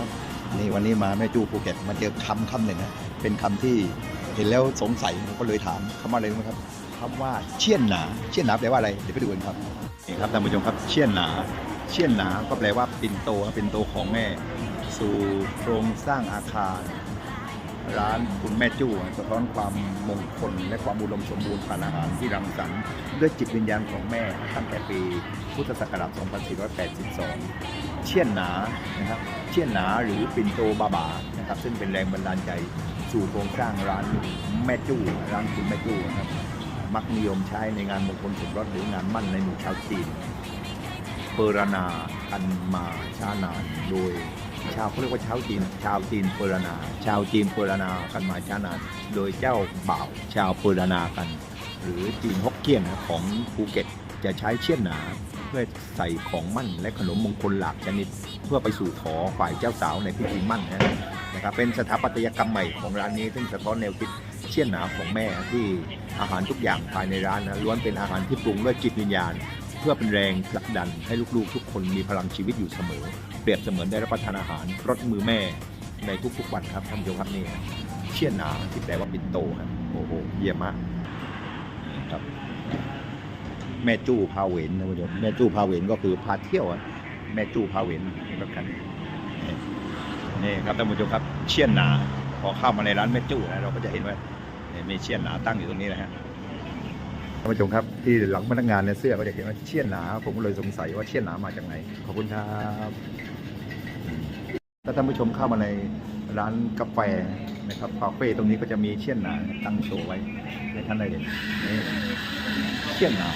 ครับ นี่วันนี้มาแม่จูภูเก็ตมาเจอคำคำหนึ่งนะเป็นคำที่เห็นแล้วสงสัยผมก็เลยถามคำว่าอะไรรู้ไหมครับคำว่าเชี่ยนหนา เชี่ยนหนาแปลว่าอะไรเดี๋ยวไปดูกันครับนี่ครับท่านผู้ชมครับเชี่ยนหนา เชี่ยนหนาก็แปลว่าปิ่นโตครับปิ่นโตของแม่ สู่โครงสร้างอาคาร ร้านคุณแม่จู้สะท้อนความมงคลและความอุดมสมบูรณ์ผ่านอาหารที่รังสรรค์ด้วยจิตวิญญาณของแม่ตั้งแต่ปีพุทธศักราช 2482 เชี่ยนหนานะครับเชี่ยนหนาหรือปิ่นโตบาบานะครับซึ่งเป็นแรงบันดาลใจสู่โครงสร้างร้านแม่จู้ร้านคุณแม่จู้นะครับมักนิยมใช้ในงานมงคลสมรสหรืองานมั่นในหมู่ชาวจีนเปรนากันมาช้านานโดยชาวเขาเรียกว่าชาวจีน ชาวจีนเปรนา ชาวจีนเปรนากันมาช้านาน โดยเจ้าบ่าวชาวเปรนากัน หรือจีนฮกเกี้ยนของภูเก็ตจะใช้เชี่ยนหนา เพื่อใส่ของมั่นและขนมมงคลหลากชนิด เพื่อไปสู่ขอฝ่ายเจ้าสาวในพิธีมั่นนะนะครับเป็นสถาปัตยกรรมใหม่ของร้านนี้ ซึ่งสะท้อนแนวคิดเชี่ยนหนาของแม่ที่อาหารทุกอย่างภายในร้านนะล้วนเป็นอาหารที่ปรุงด้วยจิตวิญญาณ เพื่อเป็นแรงผลักดันให้ลูกๆ ทุกคนมีพลังชีวิตอยู่เสมอ เปรียบเสมือนได้รับประทานอาหารรสมือแม่ในทุกๆวันครับท่านผู้ชมครับนี่เชี่ยนหนาที่แปลว่าปิ่นโตครับโอ้โหเยี่ยมมากครับ แม่จู้พาเวนนะคุณผู้ชมแม่จู้พาเวนก็คือพาเที่ยวอะแม่จู้พาเวนนี่รับกันนี่นี่ครับท่านผู้ชมครับเชี่ยนหนาพอเข้ามาในร้านแม่จู้นะเราก็จะเห็นว่ามีเชี่ยนหนาตั้งอยู่ตรงนี้นะฮะท่านผู้ชมครับที่หลังพนักงานในเสื้อก็จะเห็นว่าเชี่ยนหนาผมก็เลยสงสัยว่าเชี่ยนหนามาจากไหนขอบคุณครับถ้าท่านผู้ชมเข้ามาในร้านกาแฟนะครับคาเฟ่ตรงนี้ก็จะมีเชี่ยนหนาตั้งโชว์ไว้ให้ท่านได้เห็นเชี่ยนหนา